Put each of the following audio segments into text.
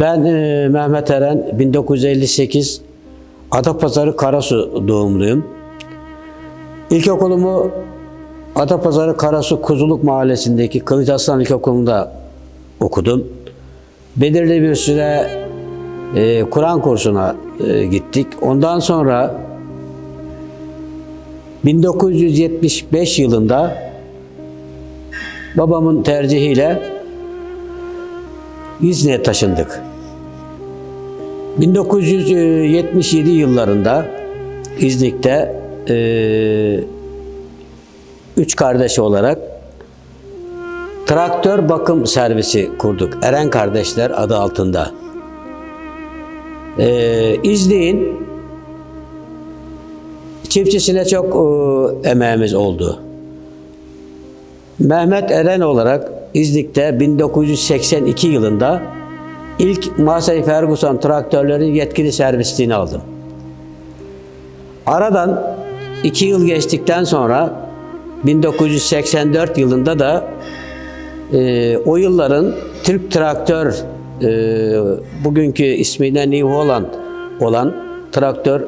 Ben e, Mehmet Eren, 1958 Adapazarı Karasu doğumluyum. İlkokulumu Adapazarı Karasu Kuzuluk Mahallesi'ndeki Kılıç Aslan İlkokulu'nda okudum. Belirli bir süre e, Kur'an kursuna e, gittik. Ondan sonra 1975 yılında babamın tercihiyle İzni'ye taşındık. 1977 yıllarında İznik'te eee, üç kardeş olarak traktör bakım servisi kurduk. Eren Kardeşler adı altında. Eee İznik'in çiftçisine çok eee, emeğimiz oldu. Mehmet Eren olarak İznik'te 1982 yılında ilk Massey Ferguson traktörlerin yetkili servisliğini aldım. Aradan iki yıl geçtikten sonra 1984 yılında da e, o yılların Türk Traktör e, bugünkü ismiyle New Holland olan traktör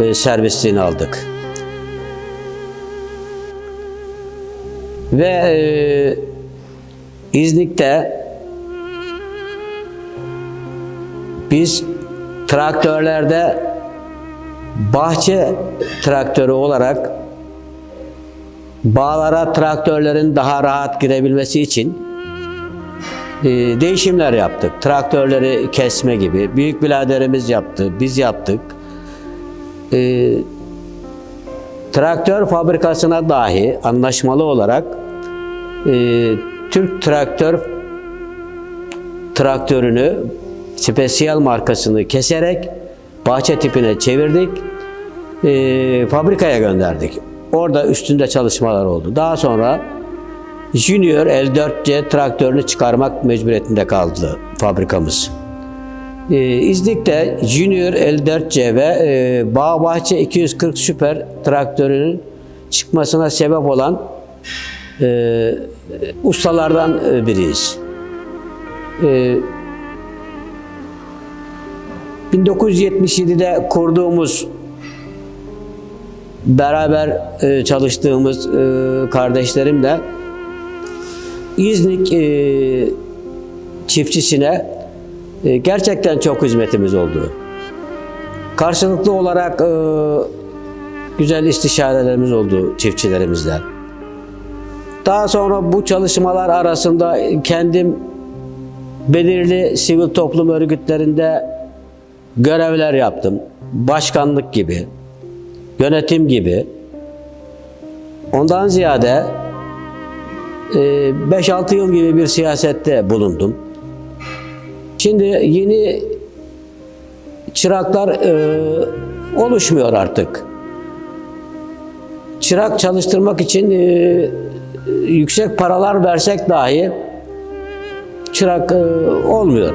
e, servisliğini aldık. Ve e, İznik'te biz traktörlerde bahçe traktörü olarak bağlara traktörlerin daha rahat girebilmesi için e, değişimler yaptık. Traktörleri kesme gibi. Büyük biraderimiz yaptı, biz yaptık. E, traktör fabrikasına dahi anlaşmalı olarak e, Türk traktör traktörünü spesiyal markasını keserek bahçe tipine çevirdik. E, fabrikaya gönderdik. Orada üstünde çalışmalar oldu. Daha sonra Junior L4C traktörünü çıkarmak mecburiyetinde kaldı fabrikamız. E, İznik'te Junior L4C ve e, Bağbahçe 240 Süper traktörünün çıkmasına sebep olan e, ustalardan biriyiz. E, 1977'de kurduğumuz beraber e, çalıştığımız e, kardeşlerimle İznik e, çiftçisine e, gerçekten çok hizmetimiz oldu. Karşılıklı olarak güzel istişarelerimiz oldu çiftçilerimizle. Daha sonra bu çalışmalar arasında kendim belirli sivil toplum örgütlerinde görevler yaptım. Başkanlık gibi, yönetim gibi. Ondan ziyade e, 5-6 yıl gibi bir siyasette bulundum. Şimdi yeni çıraklar e, oluşmuyor artık. Çırak çalıştırmak için e, yüksek paralar versek dahi çırak e, olmuyor.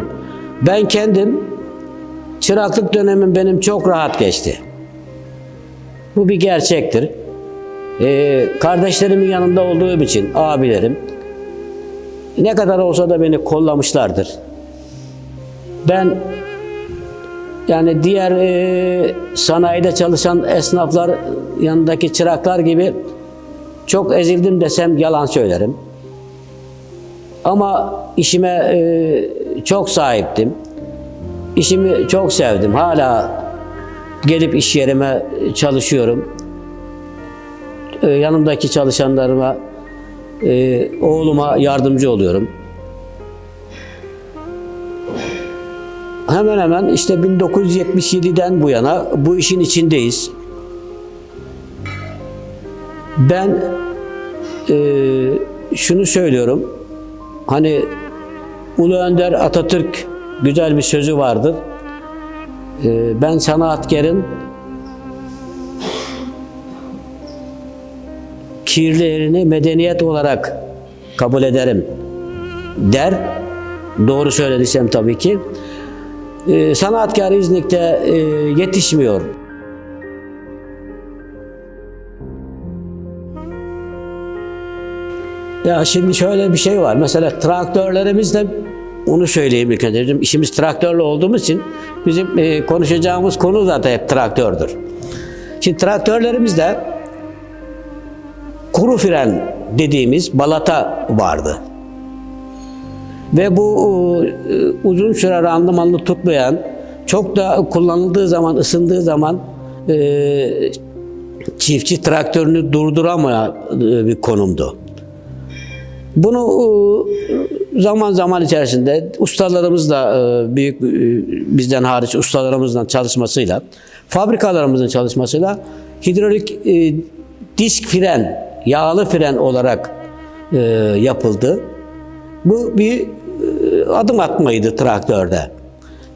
Ben kendim çıraklık dönemim benim çok rahat geçti. Bu bir gerçektir. E, kardeşlerimin yanında olduğum için abilerim ne kadar olsa da beni kollamışlardır. Ben yani diğer e, sanayide çalışan esnaflar yanındaki çıraklar gibi çok ezildim desem yalan söylerim. Ama işime e, çok sahiptim. İşimi çok sevdim. Hala gelip iş yerime çalışıyorum. E, yanımdaki çalışanlarıma, e, oğluma yardımcı oluyorum. Hemen hemen işte 1977'den bu yana bu işin içindeyiz. Ben e, şunu söylüyorum. Hani Ulu Önder Atatürk güzel bir sözü vardır. E, ben sanatkarın kirlerini medeniyet olarak kabul ederim der. Doğru söylediysem tabii ki. E, sanatkar İznik'te e, yetişmiyor. Ya şimdi şöyle bir şey var. Mesela traktörlerimizde onu önce. Bizim işimiz traktörle olduğumuz için bizim e, konuşacağımız konu zaten hep traktördür. Şimdi traktörlerimizde kuru fren dediğimiz balata vardı. Ve bu e, uzun süre randımanlı tutmayan, çok da kullanıldığı zaman, ısındığı zaman e, çiftçi traktörünü durduramayan e, bir konumdu. Bunu e, zaman zaman içerisinde ustalarımız da e, büyük e, bizden hariç ustalarımızla çalışmasıyla, fabrikalarımızın çalışmasıyla hidrolik e, disk fren, yağlı fren olarak yapıldı. Bu bir adım atmaydı traktörde.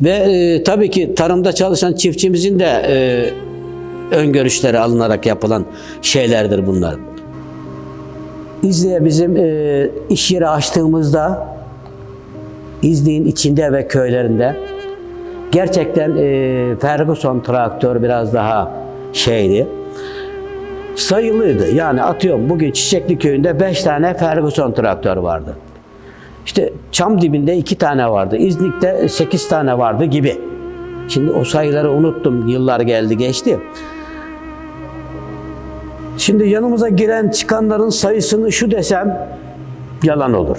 Ve e, tabii ki tarımda çalışan çiftçimizin de e, öngörüşleri alınarak yapılan şeylerdir bunlar. İzle'ye bizim e, iş yeri açtığımızda İznik'in içinde ve köylerinde gerçekten e, Ferguson traktör biraz daha şeydi. Sayılıydı. Yani atıyorum bugün Çiçekli köyünde 5 tane Ferguson traktör vardı. İşte Çam dibinde 2 tane vardı. İznik'te 8 tane vardı gibi. Şimdi o sayıları unuttum. Yıllar geldi geçti. Şimdi yanımıza giren çıkanların sayısını şu desem yalan olur.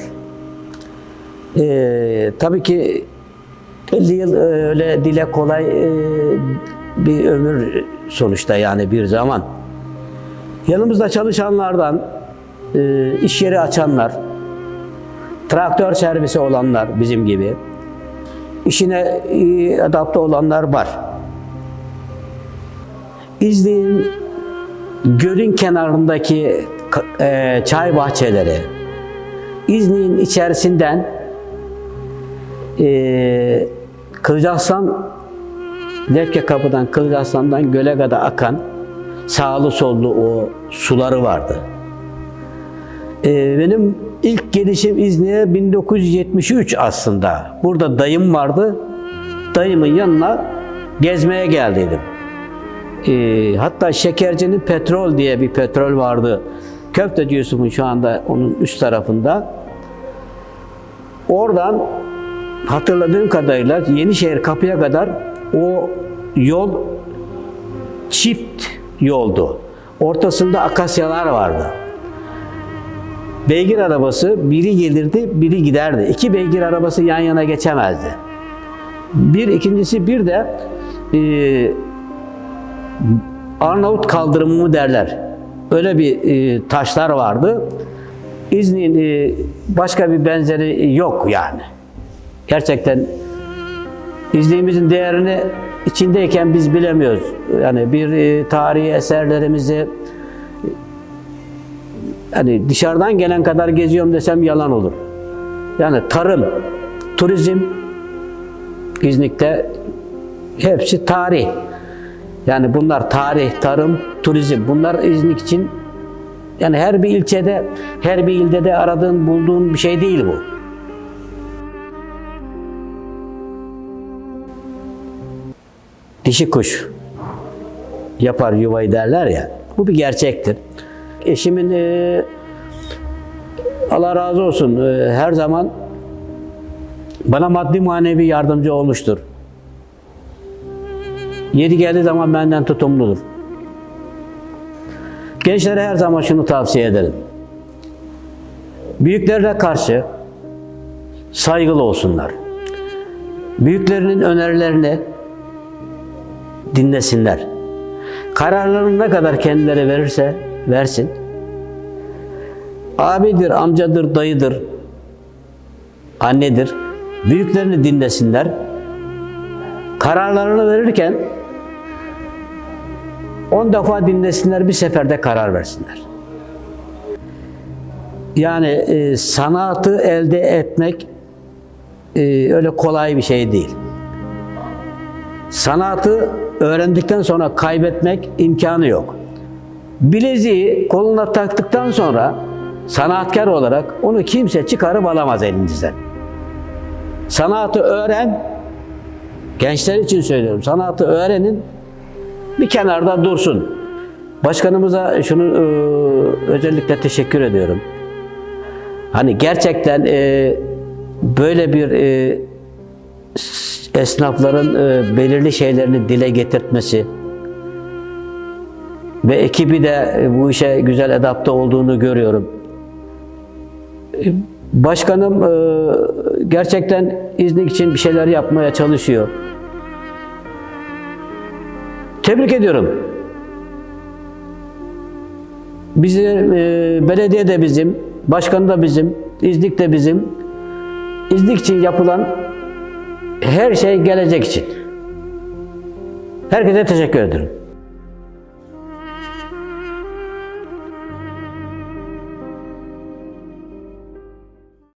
Ee, tabii ki 50 yıl e, öyle dile kolay e, bir ömür sonuçta yani bir zaman. Yanımızda çalışanlardan, e, iş yeri açanlar, traktör servisi olanlar bizim gibi, işine iyi adapte olanlar var. İzleyin gölün kenarındaki e, çay bahçeleri, İznik'in içerisinden e, Kılıçarslan, Lefke Kapı'dan Kılıçarslan'dan göle kadar akan sağlı sollu o suları vardı. E, benim ilk gelişim İznik'e 1973 aslında. Burada dayım vardı. Dayımın yanına gezmeye geldiydim. E, hatta Şekerci'nin petrol diye bir petrol vardı. Köfteci Yusuf'un şu anda onun üst tarafında. Oradan hatırladığım kadarıyla Yenişehir kapıya kadar o yol çift yoldu. Ortasında akasyalar vardı. Beygir arabası biri gelirdi, biri giderdi. İki beygir arabası yan yana geçemezdi. Bir, ikincisi bir de e, Arnavut kaldırımı mı derler. Öyle bir e, taşlar vardı. İznik'in e, başka bir benzeri yok yani. Gerçekten İznik'imizin değerini içindeyken biz bilemiyoruz. Yani bir e, tarihi eserlerimizi yani dışarıdan gelen kadar geziyorum desem yalan olur. Yani tarım, turizm İznik'te hepsi tarih. Yani bunlar tarih, tarım, turizm. Bunlar İznik için yani her bir ilçede, her bir ilde de aradığın, bulduğun bir şey değil bu. Dişi kuş yapar yuvayı derler ya. Bu bir gerçektir. Eşimin e, Allah razı olsun e, her zaman bana maddi manevi yardımcı olmuştur. Yeri geldiği zaman benden tutumludur. Gençlere her zaman şunu tavsiye ederim. Büyüklerine karşı saygılı olsunlar. Büyüklerinin önerilerini dinlesinler. Kararlarını ne kadar kendileri verirse versin. Abidir, amcadır, dayıdır, annedir. Büyüklerini dinlesinler. Kararlarını verirken 10 defa dinlesinler, bir seferde karar versinler. Yani e, sanatı elde etmek e, öyle kolay bir şey değil. Sanatı öğrendikten sonra kaybetmek imkanı yok. Bileziği koluna taktıktan sonra sanatkar olarak onu kimse çıkarıp alamaz elinizden. Sanatı öğren, gençler için söylüyorum, sanatı öğrenin, bir kenarda dursun. Başkanımıza şunu e, özellikle teşekkür ediyorum. Hani gerçekten e, böyle bir e, esnafların e, belirli şeylerini dile getirtmesi ve ekibi de e, bu işe güzel adapte olduğunu görüyorum. Başkanım e, gerçekten İznik için bir şeyler yapmaya çalışıyor. Tebrik ediyorum. Bizi e, belediye de bizim, başkan da bizim, İznik de bizim. İznik için yapılan her şey gelecek için. Herkese teşekkür ederim.